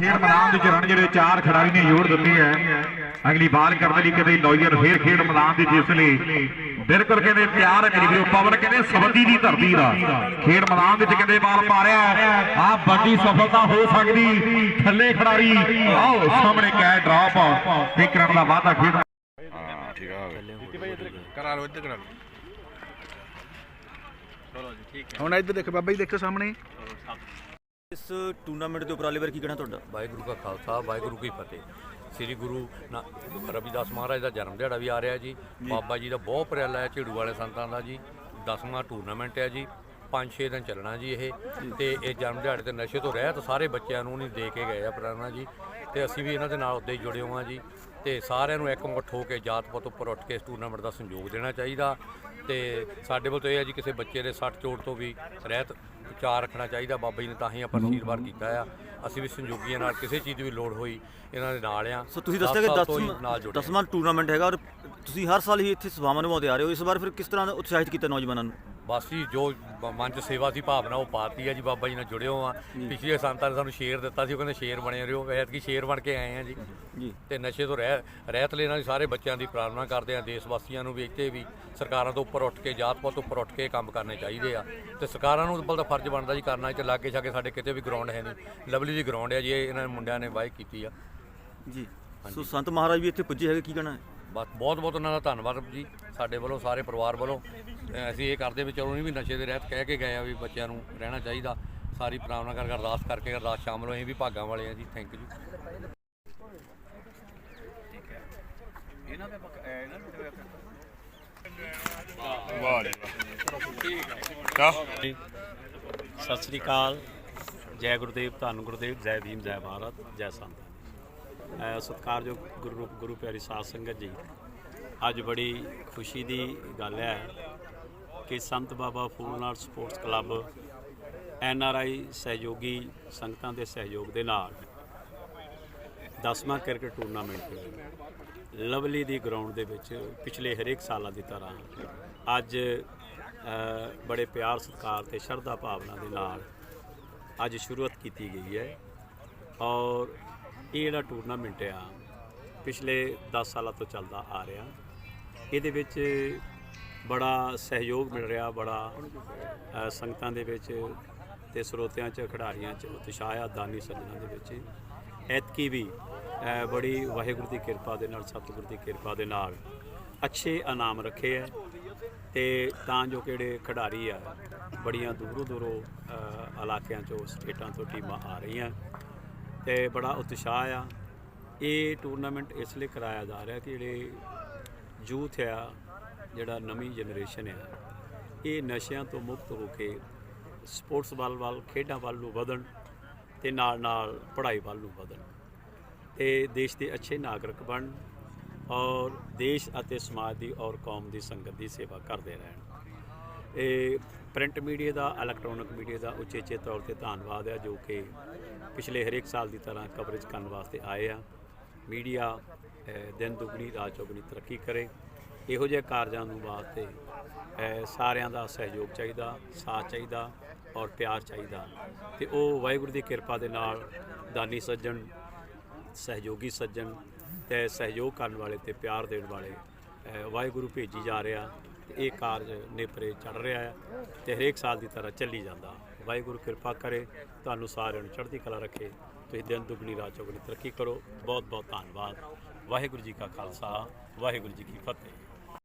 ਖੇਡ ਮੈਦਾਨ ਦੇ ਵਿੱਚ ਰਨ ਜਿਹੜੇ ਚਾਰ ਖਿਡਾਰੀ ਨੇ ਜੋੜ ਦਿੱਤੀ ਹੈ। ਅਗਲੀ ਬਾਲ ਕਰਨ ਲਈ ਕਿਤੇ ਨੌਜਰ ਫੇਰ ਖੇਡ ਮੈਦਾਨ ਦੇ ਜਿਸ ਲਈ ਬਿਲਕੁਲ ਕਹਿੰਦੇ ਪਿਆਰ ਹੈ ਮੇਰੀ ਵੀਰੋ ਪਵਨ ਕਹਿੰਦੇ ਸਬੰਧੀ ਦੀ ਧਰਤੀ ਦਾ। ਖੇਡ ਮੈਦਾਨ ਵਿੱਚ ਕਹਿੰਦੇ ਬਾਲ ਮਾਰਿਆ ਆ ਵੱਡੀ ਸਫਲਤਾ ਹੋ ਸਕਦੀ। ਥੱਲੇ ਖਿਡਾਰੀ ਆਓ ਸਾਹਮਣੇ ਕੈ ਡ੍ਰੌਪ। ਇੱਕ ਰਨ ਦਾ ਵਾਧਾ ਖੇਡ ਹਾਂ ਠੀਕ ਆ ਕਰਾ ਲਓ ਇੱਧਰ ਕਰਾ ਲਓ। ਚਲੋ ਜੀ ਠੀਕ ਹੈ। ਹੁਣ ਇੱਧਰ ਦੇਖੋ ਬਾਬਾ ਜੀ ਦੇਖੋ ਸਾਹਮਣੇ। ਇਸ ਟੂਰਨਾਮੈਂਟ ਦੇ ਉਪਰਾਲੇ ਬਾਰੇ ਕੀ ਕਹਿਣਾ ਤੁਹਾਡਾ? ਵਾਹਿਗੁਰੂ ਕਾ ਖਾਲਸਾ ਵਾਹਿਗੁਰੂ ਕੀ ਫਤਿਹ। ਸ੍ਰੀ ਗੁਰੂ ਨਾ- ਰਵਿਦਾਸ ਮਹਾਰਾਜ ਦਾ ਜਨਮ ਦਿਹਾੜਾ ਵੀ ਆ ਰਿਹਾ ਜੀ। ਬਾਬਾ ਜੀ ਦਾ ਬਹੁਤ ਉਪਰਾਲਾ ਹੈ ਝਿੜੂ ਵਾਲੇ ਸੰਤਾਂ ਦਾ ਜੀ। 10ਵਾਂ ਟੂਰਨਾਮੈਂਟ ਹੈ ਜੀ। 5-6 ਦਿਨ ਚੱਲਣਾ ਜੀ ਇਹ ਤੇ ਇਹ ਜਨਮ ਦਿਹਾੜੇ ਤੇ ਨਸ਼ੇ ਤੋਂ ਰਹਿਤ ਸਾਰੇ ਬੱਚਿਆਂ ਨੂੰ ਨਹੀਂ ਦੇ ਕੇ ਗਏ ਆ ਪ੍ਰਾਣਾ ਜੀ। ਤੇ ਅਸੀਂ ਵੀ ਇਹਨਾਂ ਦੇ ਨਾਲ ਉੱਦੇ ਹੀ ਜੁੜੇ ਹੋਏ ਹਾਂ ਜੀ। ਤੇ ਸਾਰਿਆਂ ਨੂੰ ਇੱਕ ਮੁੱਠ ਹੋ ਕੇ ਜਾਤ ਪਾਤ ਉੱਪਰ ਉੱਠ ਕੇ ਇਸ ਟੂਰਨਾਮੈਂਟ ਦਾ ਸਹਿਯੋਗ ਦੇਣਾ ਚਾਹੀਦਾ। ਤੇ ਸਾਡੇ ਵੱਲ ਤਾਂ ਇਹ ਹੈ ਜੀ ਕਿਸੇ ਬੱਚੇ ਦੇ ਸੱਟ ਚੋਟ ਤੋਂ ਵੀ ਰਹਿਤ ਵਿਚਾਰ ਰੱਖਣਾ ਚਾਹੀਦਾ। ਬਾਬਾ ਜੀ ਨੇ ਤਾਂ ਹੀ ਆਪਾਂ ਅਸ਼ੀਰਵਾਦ ਕੀਤਾ ਆ। ਅਸੀਂ ਵੀ ਸੰਯੋਗੀਆਂ ਨਾਲ ਕਿਸੇ ਚੀਜ਼ ਦੀ ਵੀ ਲੋੜ ਹੋਈ ਇਹਨਾਂ ਦੇ ਨਾਲ ਆ। ਸੋ ਤੁਸੀਂ ਦਸ ਦੱਸਿਆ ਕਿ ਸਾਲ ਤੋਂ ਹੀ ਨਾਲ 10 ਜੁੜੇ 10ਵਾਂ ਟੂਰਨਾਮੈਂਟ ਹੈਗਾ ਔਰ ਤੁਸੀਂ ਹਰ ਸਾਲ ਹੀ ਇੱਥੇ ਸੇਵਾਵਾਂ ਨਿਭਾਉਂਦੇ ਆ ਰਹੇ ਹੋ। ਇਸ ਵਾਰ ਫਿਰ ਕਿਸ ਤਰ੍ਹਾਂ ਦਾ ਉਤਸ਼ਾਹਿਤ ਕੀਤਾ ਨੌਜਵਾਨਾਂ ਨੂੰ? ਬਸ ਜੀ ਜੋ ਮਨ ਚ ਸੇਵਾ ਦੀ ਭਾਵਨਾ ਉਹ ਪਾਤੀ ਆ ਜੀ ਬਾਬਾ ਜੀ ਨਾਲ ਜੁੜੇ ਹੋ ਆ ਪਿਛਲੇ ਸੰਤਾਂ ਨੇ ਸਾਨੂੰ ਸ਼ੇਰ ਦਿੱਤਾ ਸੀ ਉਹ ਕਹਿੰਦੇ ਸ਼ੇਰ ਬਣੇ ਰਹੋ ਐਤਕੀ ਸ਼ੇਰ ਬਣ ਕੇ ਆਏ ਆ ਜੀ। ਜੀ। ਤੇ ਨਸ਼ੇ ਤੋਂ ਰਹਿ ਰਹਿਤ ਲੈਣਾ ਜੀ ਸਾਰੇ ਬੱਚਿਆਂ ਦੀ ਪ੍ਰਾਰਥਨਾ ਕਰਦੇ ਆ ਦੇਸ਼ ਵਾਸੀਆਂ ਨੂੰ ਵੀ ਇੱਥੇ ਵੀ ਸਰਕਾਰਾਂ ਤੋਂ ਉੱਪਰ ਉੱਠ ਕੇ ਜਾਤ ਪਾਤ ਤੋਂ ਉੱਪਰ ਉੱਠ ਕੇ ਕੰਮ ਕਰਨੇ ਚਾਹੀਦੇ ਆ। ਤੇ ਸਰਕਾਰਾਂ ਨੂੰ ਉੱਪਰ ਦਾ ਫਰਜ਼ ਬਣਦਾ ਜੀ ਕਰਨਾ ਕਿ ਲਾਗੇ ਛਾਗੇ ਸਾਡੇ ਕਿਤੇ ਵੀ ਗਰਾਊਂਡ ਹੈ ਨਹੀਂ। ਲਵਲੀ ਦੀ ਗਰਾਊਂਡ ਹੈ ਜੀ ਇਹ ਇਹਨਾਂ ਮੁੰਡਿਆਂ ਨੇ ਵਾਈ ਕੀਤੀ ਆ। ਜੀ। ਸੋ ਸੰਤ ਮਹਾਰਾਜ ਵੀ ਇੱਥੇ ਪੁੱਜੇ ਹੈਗੇ ਕੀ ਕਹਿਣਾ ਹੈ? ਬਸ ਬਹੁਤ ਬਹੁਤ ਉਹਨਾਂ ਦਾ ਧੰਨਵਾਦ ਜੀ ਸਾਡੇ ਵੱਲੋਂ ਸਾਰੇ ਪਰਿਵਾਰ ਵੱਲੋਂ। ਅਸੀਂ ਇਹ ਕਰਦੇ ਵੀ ਚਲੋ ਨਹੀਂ ਵੀ ਨਸ਼ੇ ਦੇ ਰਹਿਤ ਕਹਿ ਕੇ ਗਏ ਆ ਵੀ ਬੱਚਿਆਂ ਨੂੰ ਰਹਿਣਾ ਚਾਹੀਦਾ। ਸਾਰੀ ਪ੍ਰਾਰਥਨਾ ਕਰਕੇ ਅਰਦਾਸ ਕਰਕੇ ਅਰਦਾਸ ਸ਼ਾਮਲ ਹੋਏ ਵੀ ਭਾਗਾਂ ਵਾਲੇ ਆ ਜੀ ਥੈਂਕ ਯੂ ਇਹਨਾਂ ਦੇ ਇਹਨਾਂ ਨੂੰ ਵਾਹ ਜੀ ਵਾਹ। ਸਤਿ ਸ੍ਰੀ ਅਕਾਲ। ਜੈ ਗੁਰਦੇਵ ਧੰਨ ਗੁਰਦੇਵ ਜੈ ਭੀਮ ਜੈ ਭਾਰਤ ਜੈ ਸੰਤ। ਸਤਿਕਾਰਯੋਗ ਗੁਰੂ ਗੁਰੂ ਪਿਆਰੀ ਸਾਧ ਸੰਗਤ ਜੀ, ਅੱਜ ਬੜੀ ਖੁਸ਼ੀ ਦੀ ਗੱਲ ਹੈ ਕਿ Sant Baba Phoolnath sports club N R I ਸਹਿਯੋਗੀ ਸੰਗਤਾਂ ਦੇ ਸਹਿਯੋਗ ਦੇ ਨਾਲ 10ਵਾਂ ਕ੍ਰਿਕਟ ਟੂਰਨਾਮੈਂਟ ਲਵਲੀ ਦੀ ਗਰਾਊਂਡ ਦੇ ਵਿੱਚ ਪਿਛਲੇ ਹਰੇਕ ਸਾਲਾਂ ਦੀ ਤਰ੍ਹਾਂ ਅੱਜ ਬੜੇ ਪਿਆਰ, ਸਤਿਕਾਰ ਤੇ ਸ਼ਰਧਾ ਭਾਵਨਾ ਦੇ ਨਾਲ ਅੱਜ ਸ਼ੁਰੂਆਤ ਕੀਤੀ ਗਈ ਹੈ ਔਰ ਇਹ ਜਿਹੜਾ ਟੂਰਨਾਮੈਂਟ ਆ, ਪਿਛਲੇ 10 ਸਾਲਾਂ ਤੋਂ ਚੱਲਦਾ ਆ ਰਿਹਾ। ਇਹਦੇ ਵਿੱਚ ਬੜਾ ਸਹਿਯੋਗ ਮਿਲ ਰਿਹਾ, ਬੜਾ ਸੰਗਤਾਂ ਦੇ ਵਿੱਚ ਤੇ ਸਰੋਤਿਆਂ 'ਚ, ਖਿਡਾਰੀਆਂ 'ਚ ਉਤਸ਼ਾਹ ਆ ਦਾਨੀ ਸੱਜਣਾਂ ਦੇ ਵਿੱਚ। ਐਤਕੀ ਵੀ ਬੜੀ ਵਾਹਿਗੁਰੂ ਦੀ ਕਿਰਪਾ ਦੇ ਨਾਲ, ਸਤਿਗੁਰੂ ਦੀ ਕਿਰਪਾ ਦੇ ਨਾਲ ਅੱਛੇ ਇਨਾਮ ਰੱਖੇ ਆ ਤੇ ਤਾਂ ਜੋ ਕਿਹੜੇ ਖਿਡਾਰੀ ਆ, ਬੜੀਆਂ ਦੂਰੋਂ ਦੂਰੋਂ ਇਲਾਕਿਆਂ ਚੋਂ, ਸਟੇਟਾਂ ਤੋਂ ਟੀਮਾਂ ਆ ਰਹੀਆਂ। ਤੇ ਬੜਾ ਉਤਸ਼ਾਹ ਆ। ਇਹ ਟੂਰਨਾਮੈਂਟ ਇਸ ਲਈ ਕਰਾਇਆ ਜਾ ਰਿਹਾ ਕਿ ਜਿਹੜੇ ਯੂਥ ਆ, ਜਿਹੜਾ ਨਵੀਂ ਜਨਰੇਸ਼ਨ ਆ, ਇਹ ਨਸ਼ਿਆਂ ਤੋਂ ਮੁਕਤ ਹੋ ਕੇ ਸਪੋਰਟਸ ਵੱਲ ਵੱਲ, ਖੇਡਾਂ ਵੱਲ ਨੂੰ ਵਧਣ ਤੇ ਨਾਲ ਨਾਲ ਪੜ੍ਹਾਈ ਵੱਲ ਨੂੰ ਵਧਣ ਤੇ ਦੇਸ਼ ਦੇ ਅੱਛੇ ਨਾਗਰਿਕ ਬਣਨ ਔਰ ਦੇਸ਼ ਅਤੇ ਸਮਾਜ ਦੀ ਔਰ ਕੌਮ ਦੀ ਸੰਗਤ ਦੀ ਸੇਵਾ ਕਰਦੇ ਰਹਿਣ। ਇਹ ਪ੍ਰਿੰਟ ਮੀਡੀਆ ਦਾ, ਇਲੈਕਟ੍ਰੋਨਿਕ ਮੀਡੀਆ ਦਾ ਉਚੇਚੇ ਤੌਰ ਤੇ ਧੰਨਵਾਦ ਹੈ, ਜੋ ਕਿ ਪਿਛਲੇ ਹਰੇਕ ਸਾਲ ਦੀ ਤਰ੍ਹਾਂ ਕਵਰੇਜ ਕਰਨ ਵਾਸਤੇ ਆਏ ਆ। ਮੀਡੀਆ ਦਿਨ ਦੁਗਣੀ, ਰਾਤ ਚੌਗਣੀ ਤਰੱਕੀ ਕਰੇ। ਇਹੋ ਜਿਹੇ ਕਾਰਜਾਂ ਨੂੰ ਵਾਸਤੇ ਸਾਰਿਆਂ ਦਾ ਸਹਿਯੋਗ ਚਾਹੀਦਾ, ਸਾਥ ਚਾਹੀਦਾ ਔਰ ਪਿਆਰ ਚਾਹੀਦਾ। ਤੇ ਉਹ ਵਾਹਿਗੁਰੂ ਦੀ ਕਿਰਪਾ ਦੇ ਨਾਲ ਦਾਨੀ ਸੱਜਣ, ਸਹਿਯੋਗੀ ਸੱਜਣ ਤੇ ਸਹਿਯੋਗ ਕਰਨ ਵਾਲੇ ਤੇ ਪਿਆਰ ਦੇਣ ਵਾਲੇ ਵਾਹਿਗੁਰੂ ਭੇਜੀ ਜਾ ਰਿਹਾ। ਤੇ ਇਹ ਕਾਰਜ ਨੇਪਰੇ ਚੜ ਰਿਹਾ ਹੈ ਤੇ ਹਰੇਕ ਸਾਲ ਦੀ ਤਰ੍ਹਾਂ ਚੱਲੀ ਜਾਂਦਾ। ਵਾਹਿਗੁਰੂ ਕਿਰਪਾ ਕਰੇ, ਤੁਹਾਨੂੰ ਸਾਰਿਆਂ ਨੂੰ ਚੜ੍ਹਦੀ ਕਲਾ ਰੱਖੇ। ਤੁਸੀਂ ਦਿਨ ਦੁਗਣੀ, ਰਾਤ ਚੌਗਣੀ ਤਰੱਕੀ ਕਰੋ। ਬਹੁਤ ਬਹੁਤ ਧੰਨਵਾਦ। ਵਾਹਿਗੁਰੂ ਜੀ ਕਾ ਖਾਲਸਾ, ਵਾਹਿਗੁਰੂ ਜੀ ਕੀ ਫਤਿਹ।